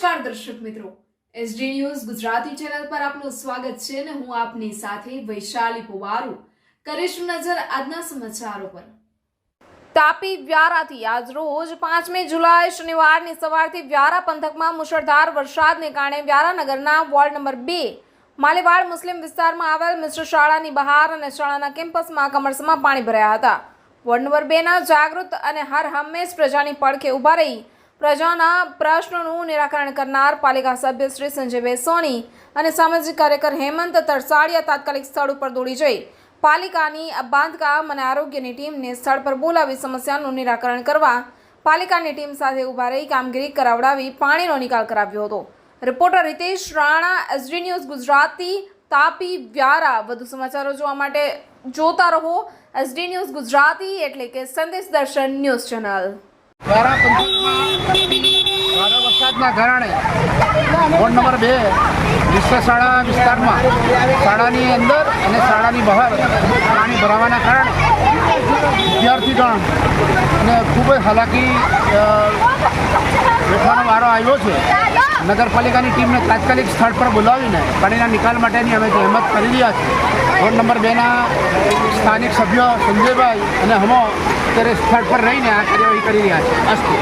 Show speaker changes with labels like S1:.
S1: નમસ્કાર દર્શક મિત્રો. એસડી ન્યૂઝ ગુજરાતી ચેનલ પર આપનું સ્વાગત છે અને હું આપની સાથે વૈશાલી પુવારુ. કરીશું નજર આજના સમાચારો પર. તાપી વ્યારાથી આજ રોજ પાંચમી જુલાઈ શનિવારની સવારથી વ્યારા પંથકમાં મુશળધાર વરસાદને કારણે વ્યારા નગરના વોર્ડ નંબર બે, માલેવાડ મુસ્લિમ વિસ્તારમાં આવેલ મિશ્ર શાળાની બહાર અને શાળાના કેમ્પસમાં કમરસમાં પાણી ભરાયા હતા. વોર્ડ નંબર બેના જાગૃત અને હર હંમેશ પ્રજાની પડખે ઊભા રહી પ્રજાના પ્રશ્નોનું નિરાકરણ કરનાર પાલિકા સભ્ય શ્રી સંજયભાઈ સોની અને સામાજિક કાર્યકર હેમંત તરસાડિયા તાત્કાલિક સ્થળ ઉપર દોડી જઈ પાલિકાની બાંધકામ અને આરોગ્યની ટીમને સ્થળ પર બોલાવી સમસ્યાનું નિરાકરણ કરવા પાલિકાની ટીમ સાથે ઊભા રહી કામગીરી કરાવડાવી પાણીનો નિકાલ કરાવ્યો હતો. Reporter Ritesh Rana, SD news Gujarati, Tapi Vyara. વધુ સમાચારો જોવા માટે જોતા રહો એસડી ન્યૂઝ ગુજરાતી એટલે કે સંદેશ દર્શન ન્યૂઝ ચેનલ.
S2: દ્વારા પંથકમાં વરસાદના કારણે વોર્ડ નંબર બે વિશ્વ શાળા વિસ્તારમાં શાળાની અંદર અને શાળાની બહાર પાણી ભરાવાના કારણે વિદ્યાર્થીગણ ને ખૂબ જ હાલાકી વેઠવાનો વારો આવ્યો છે. નગરપાલિકાની ટીમને તાત્કાલિક સ્થળ પર બોલાવીને પાણીના નિકાલ માટેની અમે જહેમત કરી રહ્યા છીએ. વોર્ડ નંબર બેના સ્થાનિક સભ્યો સંજયભાઈ અને હમો અત્યારે સ્થળ પર રહીને આ કાર્યવાહી કરી રહ્યા છે. અસ્તુ